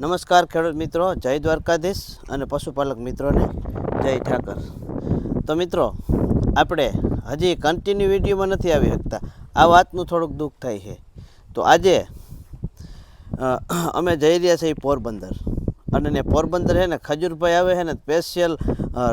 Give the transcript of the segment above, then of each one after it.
નમસ્કાર ખેડૂત મિત્રો, જય દ્વારકાધીશ અને પશુપાલક મિત્રોને જય ઠાકર. તો મિત્રો, આપણે હજી કન્ટિન્યુ વિડીયોમાં નથી આવી શકતા. આ વાતનું થોડુંક દુઃખ થાય છે. તો આજે અમે જઈ રહ્યા છીએ પોરબંદર. અને ને પોરબંદર છે ને ખજૂરભાઈ આવે છે ને સ્પેશિયલ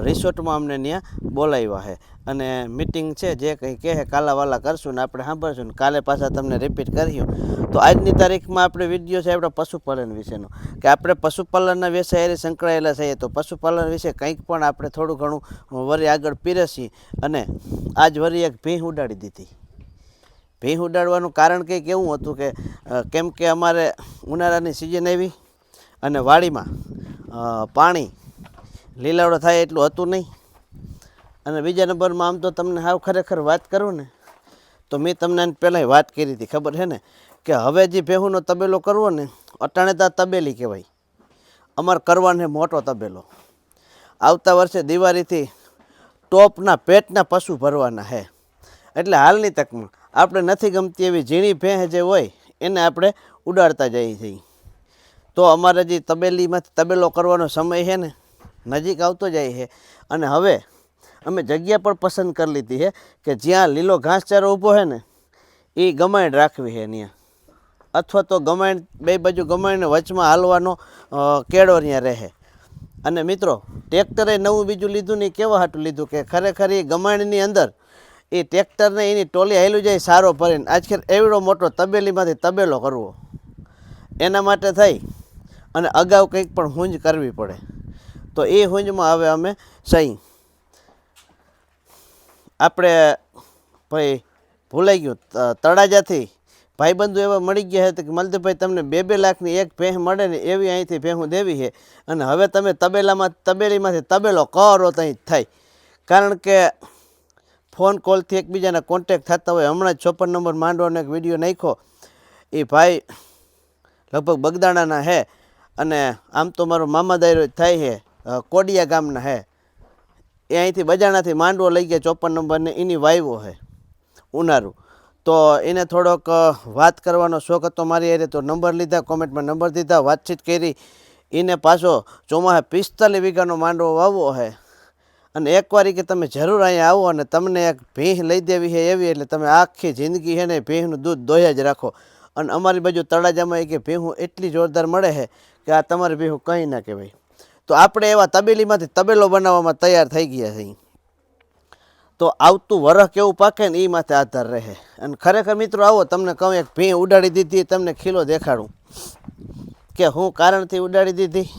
રિસોર્ટમાં અમને ત્યાં બોલાવ્યા છે અને મિટિંગ છે જે કંઈ કહે કાલાવાલા કરશું ને આપણે સાંભળશું ને કાલે પાછા તમને રિપીટ કર્યું તો આજની તારીખમાં આપણે વીડિયો છે આપણે પશુપાલન વિશેનો. કે આપણે પશુપાલનના વ્યવસાય સંકળાયેલા છીએ તો પશુપાલન વિશે કંઈક પણ આપણે થોડું ઘણું વરી આગળ પીરસી અને આજ વરી એક ભીં ઉડાડી દીધી. ભીં ઉડાડવાનું કારણ કંઈક એવું હતું કે કેમ કે અમારે ઉનાળાની સિઝન આવી અને વાડીમાં પાણી લીલાવડો થાય એટલું હતું નહીં. અને બીજા નંબરમાં આમ તો તમને હાવ ખરેખર વાત કરું ને, તો મેં તમને પહેલાંય વાત કરી હતી, ખબર છે ને? કે હવે જે ભેહુંનો તબેલો કરવો ને, અટાણે તો તબેલી કહેવાય. અમારે કરવાને મોટો તબેલો. આવતા વર્ષે દિવાળીથી ટોપના પેટના પશુ ભરવાના છે એટલે હાલની તકમાં આપણે નથી ગમતી એવી ઝીણી ભેંસ જે હોય, એને આપણે ઉડાડતા જઈએ છીએ. તો અમારે જે તબેલીમાંથી તબેલો કરવાનો સમય છે ને, નજીક આવતો જાય છે. અને હવે અમે જગ્યા પણ પસંદ કરી લીધી છે કે જ્યાં લીલો ઘાસચારો ઊભો છે ને, એ ગમાણ રાખવી છે ત્યાં. અથવા તો ગમાણ બે બાજુ ગમાણીને વચમાં હાલવાનો કેળો ત્યાં રહે. અને મિત્રો, ટ્રેક્ટરે નવું બીજું લીધું ને ઈ કેવા હાટું લીધું કે ખરેખર એ ગમાણની અંદર, એ ટ્રેક્ટરને એની ટોલી હેલું જાય, સારો ભરીને. આજકાલ એવડો મોટો તબેલીમાંથી તબેલો કરવો. એના માટે થઈ અને અગાઉ કંઈક પણ હુંજ કરવી પડે. તો એ હુંજમાં હવે અમે સહી. આપણે ભાઈ ભૂલાઈ ગયું. તળાજાથી ભાઈબંધુ એવા મળી ગયા હતા કે મલદભાઈ તમને બે બે લાખની એક ભેહ મળે ને એવી અહીંથી ભેહું દેવી છે અને હવે તમે તબેલામાં, તબેલીમાંથી તબેલો કરો તો અહીં થાય. કારણ કે ફોન કોલથી એકબીજાના કોન્ટેક થતા હોય. હમણાં જ ચોપન નંબર માંડવાનો એક વીડિયો નાખ્યો. એ ભાઈ લગભગ બગદાણાના હે. અને આમ તો મારો મામા દાયરો થાય છે કોડિયા ગામના હે. એ અહીંથી બજાણાથી માંડવો લઈ ગયા ચોપન નંબરને એની વાયવો છે ઉનારું તો એને થોડોક વાત કરવાનો શોખ હતો મારી હારે, તો નંબર લીધા, કોમેન્ટમાં નંબર દીધા, વાતચીત કરી. એને પાછો ચોમાસે પિસ્તાલીસ વીઘાનો માંડવો વાવવો છે અને એકવાર કે તમે જરૂર અહીંયા આવો અને તમને એક ભીંહ લઈ દેવી છે એવી, એટલે તમે આખી જિંદગી છે ને ભીંહનું દૂધ દોહ્યા જ રાખો. અને અમારી બાજુ તળાજામાં એ કે ભેહું એટલી જોરદાર મળે છે કે આ તમારી ભીહું કંઈ ના કહેવાય. તો આપણે એવા તબેલીમાંથી તબેલો બનાવવામાં તૈયાર થઈ ગયા છીએ. તો આવતું વરખ કેવું પાકે ને એ માથે આધાર રહે અને ખરેખર મિત્રો આવો, તમને કહું, એક ભીં ઉડાડી દીધી, તમને ખીલો દેખાડું. કે હું કારણથી ઉડાડી દીધી?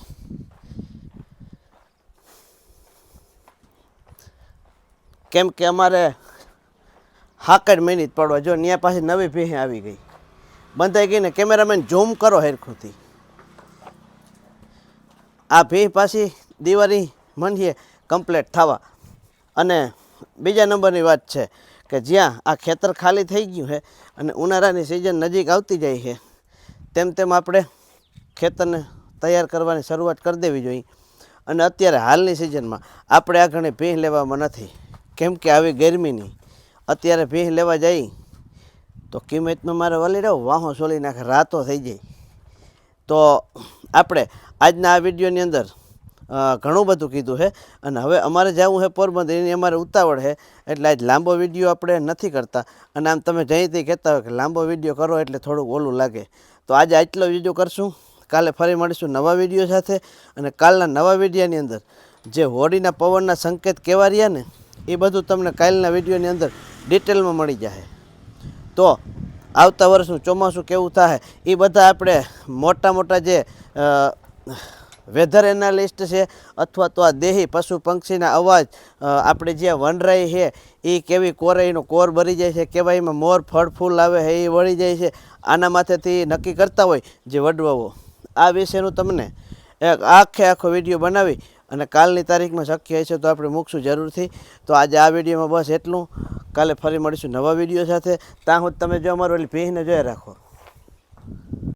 કેમ કે અમારે હાકડ મહિની જ પડવા, જો ત્યાં પાછી નવી ભીહ આવી ગઈ. બંધાઈ ગઈ ને કેમેરામેન ઝૂમ કરો હેરખુંથી. આ ભીહ પાછી દિવાળી મંડીએ કમ્પ્લેટ થવા. અને બીજા નંબરની વાત છે કે જ્યાં આ ખેતર ખાલી થઈ ગયું છે અને ઉનાળાની સિઝન નજીક આવતી જાય છે તેમ તેમ આપણે ખેતરને તૈયાર કરવાની શરૂઆત કરી દેવી જોઈએ. અને અત્યારે હાલની સિઝનમાં આપણે આ ઘણી ભીહ લેવામાં નથી. કેમ કે આવી ગરમીની અત્યારે ભીહ લેવા જઈ તો કિંમતમાં મારે વળી રહ્યો વાહો સોલી નાખે, રાતો થઈ જાય. તો આપણે આજના આ વિડીયોની અંદર ઘણું બધું કીધું છે અને હવે અમારે જવું છે પોરબંદર, એની અમારે ઉતાવળ છે એટલે આજ લાંબો વીડિયો આપણે નથી કરતા. અને આમ તમે જઈથી કહેતા હોય કે લાંબો વીડિયો કરો એટલે થોડુંક ઓલું લાગે. તો આજે આટલો વીડિયો કરશું. કાલે ફરી મળીશું નવા વીડિયો સાથે. અને કાલના નવા વિડીયોની અંદર, જે હોડીના પવનના સંકેત કેવા રહ્યા ને, એ બધું તમને કાલના વિડીયોની અંદર ડિટેલમાં મળી જશે તો આવતા વર્ષનું ચોમાસું કેવું થાય એ બધા આપણે મોટા મોટા જે વેધર એનાલિસ્ટ છે અથવા તો આ દેહી પશુ પંક્ષીના અવાજ આપણે જે વનરાઈ છે એ કેવી કોરાઈનો કોર ભરી જાય છે કેવા એમાં મોર, ફળ, ફૂલ આવે છે એ વળી જાય છે. આના માથેથી નક્કી કરતા હોય જે વડવાઓ. આ વિશેનું તમને એક આખે આખો વીડિયો બનાવી અને કાલની તારીખમાં શક્ય હશે તો આપણે મૂકશું જરૂરથી. તો આજે આ વિડીયોમાં બસ એટલું. કાલે ફરી મળીશું નવા વીડિયો સાથે. ત્યાં હું તમે જો અમારો ઓલી ભીંને જોયા રાખો.